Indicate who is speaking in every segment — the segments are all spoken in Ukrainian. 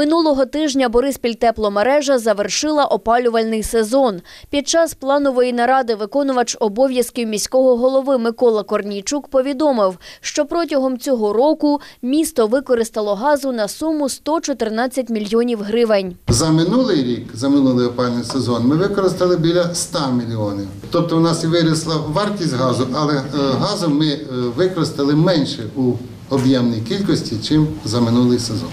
Speaker 1: Минулого тижня Бориспіль тепломережа завершила опалювальний сезон. Під час планової наради виконувач обов'язків міського голови Микола Корнійчук повідомив, що протягом цього року місто використало газу на суму 114 мільйонів гривень.
Speaker 2: За минулий рік, за минулий опалювальний сезон, ми використали біля 100 мільйонів. Тобто у нас і виросла вартість газу, але е, газу ми е, використали менше у об'ємній кількості, ніж за минулий сезон.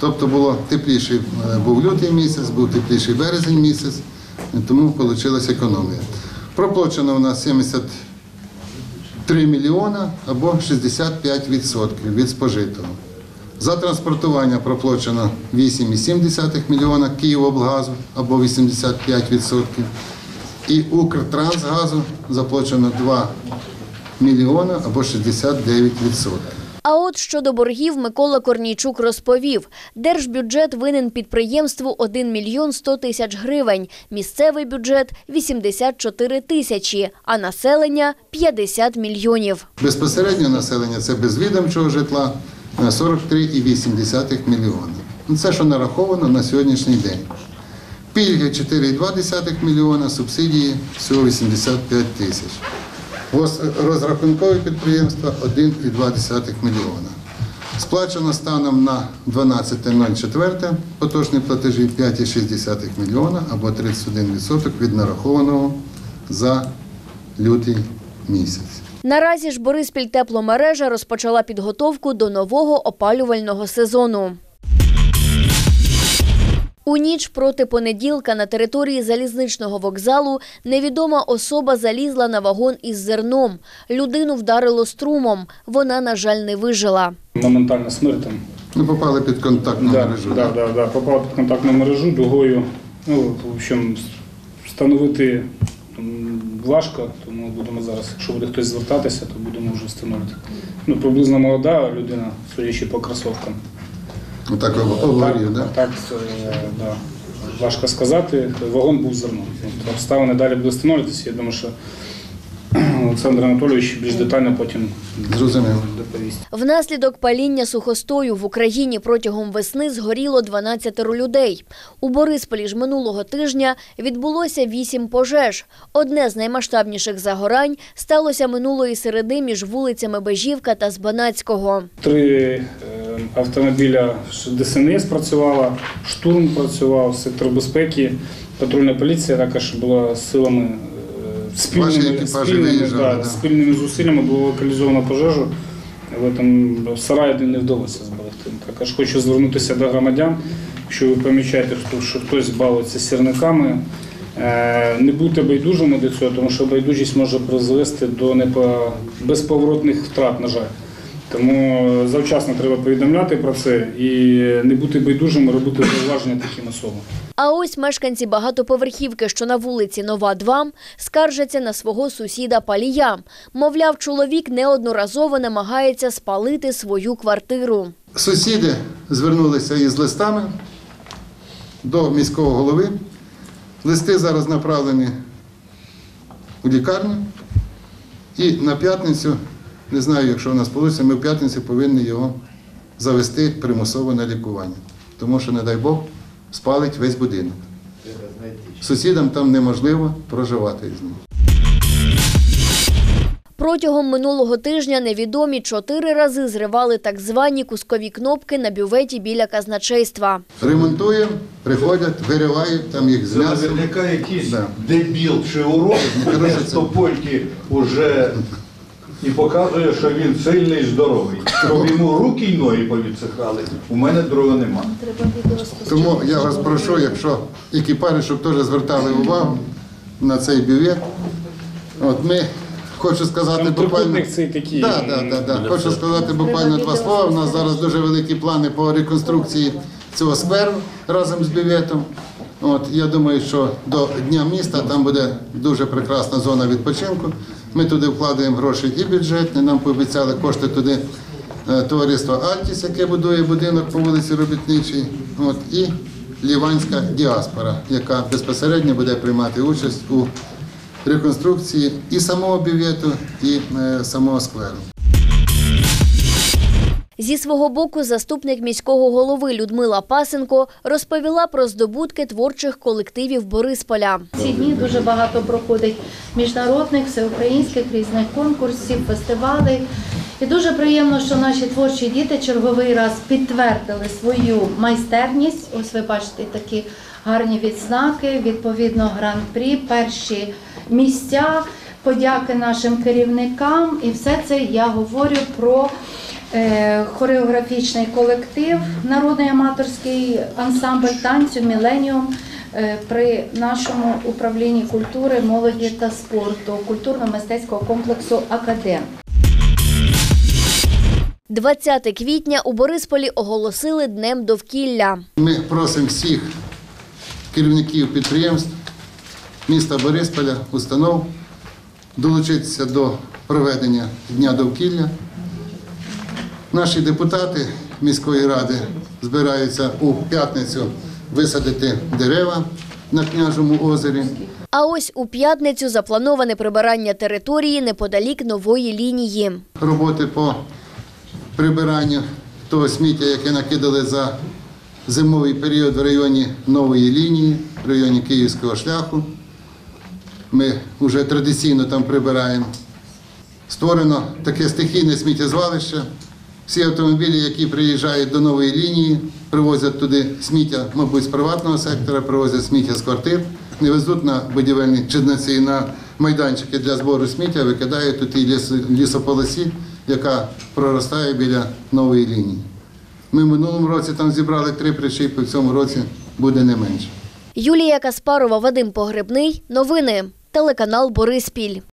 Speaker 2: Тобто було тепліший е, був лютий місяць, був тепліший березень місяць, тому вийшла економія. Проплачено у нас 73 мільйона або 65% від спожитого. За транспортування проплачено 8,7 мільйона Київоблгазу або 85%. І Укртрансгазу заплачено 2 мільйона або 69%.
Speaker 1: А от щодо боргів Микола Корнійчук розповів, держбюджет винен підприємству 1 мільйон 100 тисяч гривень, місцевий бюджет – 84 тисячі, а населення – 50 мільйонів.
Speaker 2: Безпосередньо населення це без відомчого житла на 43,8 мільйона. Ну, Це що нараховано на сьогоднішній день. Пільги 4,2 мільйона, субсидії всього 85 тисяч. Розрахункові підприємства 1,2 мільйона. Сплачено станом на 12.04 поточні платежі 5,6 мільйона або 31% від нарахованого за лютий місяць.
Speaker 1: Наразі ж Бориспіль тепломережа розпочала підготовку до нового опалювального сезону. У ніч проти понеділка на території залізничного вокзалу невідома особа залізла на вагон із зерном. Людину вдарило струмом. Вона, на жаль, не вижила.
Speaker 3: Моментальна смерть.
Speaker 2: Ну, попали під контактну
Speaker 3: Да,
Speaker 2: мережу.
Speaker 3: да, да, да, попав під контактну мережу, дугою. Ну, в общем, встановити важко, тому будемо зараз, якщо буде хтось звертатися, то будемо вже встановити. Ну, приблизно молода людина, судячи по кросовкам.
Speaker 2: Отак обгорів, да?
Speaker 3: Так, е, да. важко сказати. Вагон був зерном. От Обставини далі буде встановлюватися. Я думаю, що Олександр Анатолійович більш детально потім
Speaker 2: Зрозуміло.
Speaker 3: доповість.
Speaker 1: Внаслідок паління сухостою в Україні протягом весни згоріло 12 людей. У Борисполі ж минулого тижня відбулося 8 пожеж. Одне з наймасштабніших загорань сталося минулої середи між вулицями Бежівка та Збанацького.
Speaker 3: Три е, автомобіля ДСНС працювала, штурм працював, сектор безпеки, патрульна поліція також була силами е, спільними, спільними, да,
Speaker 2: да.
Speaker 3: спільними зусиллями було локалізовано пожежу. Але там сарай не вдалося зберегти. Також хочу звернутися до громадян, якщо ви помічаєте, що- хтось балується сірниками, е, не будьте байдужими до цього, тому що байдужість може призвести до безповоротних втрат, на жаль. Тому завчасно треба повідомляти про це і не бути байдужими, робити зауваження таким особам.
Speaker 1: А ось мешканці багатоповерхівки, що на вулиці Нова 2, скаржаться на свого сусіда Палія. Мовляв, чоловік неодноразово намагається спалити свою квартиру.
Speaker 2: Сусіди звернулися із листами до міського голови. Листи зараз направлені у лікарню. І на п'ятницю, не знаю, якщо у нас вийде, ми в п'ятницю повинні його завести примусово на лікування. Тому що, не дай Бог, спалить весь будинок. Сусідам там неможливо проживати з ним.
Speaker 1: Протягом минулого тижня невідомі чотири рази зривали так звані кускові кнопки на бюветі біля казначейства.
Speaker 2: Ремонтуємо, приходять, виривають там їх з м'ясом.
Speaker 4: наверняка якийсь
Speaker 2: Да.
Speaker 4: дебіл чи
Speaker 2: Коротше,
Speaker 4: з
Speaker 2: це-
Speaker 4: топольки уже і показує, що він сильний і здоровий. Щоб йому руки й ноги повідсихали, у мене другого нема.
Speaker 2: Тому я вас прошу, якщо екіпажі, щоб теж звертали увагу на цей бювет. От ми хочу сказати
Speaker 3: Там
Speaker 2: буквально.
Speaker 3: цей такий.
Speaker 2: Да, да, да, да. Хочу сказати буквально два слова. У нас зараз дуже великі плани по реконструкції цього скверу разом з бюветом. От я думаю, що до Дня міста там буде дуже прекрасна зона відпочинку. Ми туди вкладаємо гроші і бюджетні. Нам пообіцяли кошти туди е, товариство Альтіс, яке будує будинок по вулиці Робітничій. От і Ліванська діаспора, яка безпосередньо буде приймати участь у реконструкції і самого бювету, і е, самого скверу.
Speaker 1: Зі свого боку, заступник міського голови Людмила Пасенко розповіла про здобутки творчих колективів Борисполя.
Speaker 5: Ці дні дуже багато проходить міжнародних, всеукраїнських різних конкурсів, фестивалей. І дуже приємно, що наші творчі діти черговий раз підтвердили свою майстерність. Ось ви бачите такі гарні відзнаки, відповідно, гран-прі, перші місця, подяки нашим керівникам. І все це я говорю про хореографічний колектив, народний аматорський ансамбль танцю Міленіум е, при нашому управлінні культури, молоді та спорту культурно-мистецького комплексу Академ.
Speaker 1: 20 квітня у Борисполі оголосили Днем довкілля.
Speaker 2: Ми просимо всіх керівників підприємств міста Борисполя, установ долучитися до проведення Дня довкілля. Наші депутати міської ради збираються у п'ятницю висадити дерева на княжому озері.
Speaker 1: А ось у п'ятницю заплановане прибирання території неподалік нової лінії.
Speaker 2: роботи по прибиранню того сміття, яке накидали за зимовий період в районі нової лінії, в районі Київського шляху. Ми вже традиційно там прибираємо. Створено таке стихійне сміттєзвалище. Всі автомобілі, які приїжджають до нової лінії, привозять туди сміття, мабуть, з приватного сектора, привозять сміття з квартир, не везуть на будівельні чинниці на майданчики для збору сміття, викидають тут і ліс- лісополосі, яка проростає біля нової лінії. Ми в минулому році там зібрали три причіпи, в цьому році буде не менше.
Speaker 1: Юлія Каспарова, Вадим Погребний. Новини. Телеканал Бориспіль.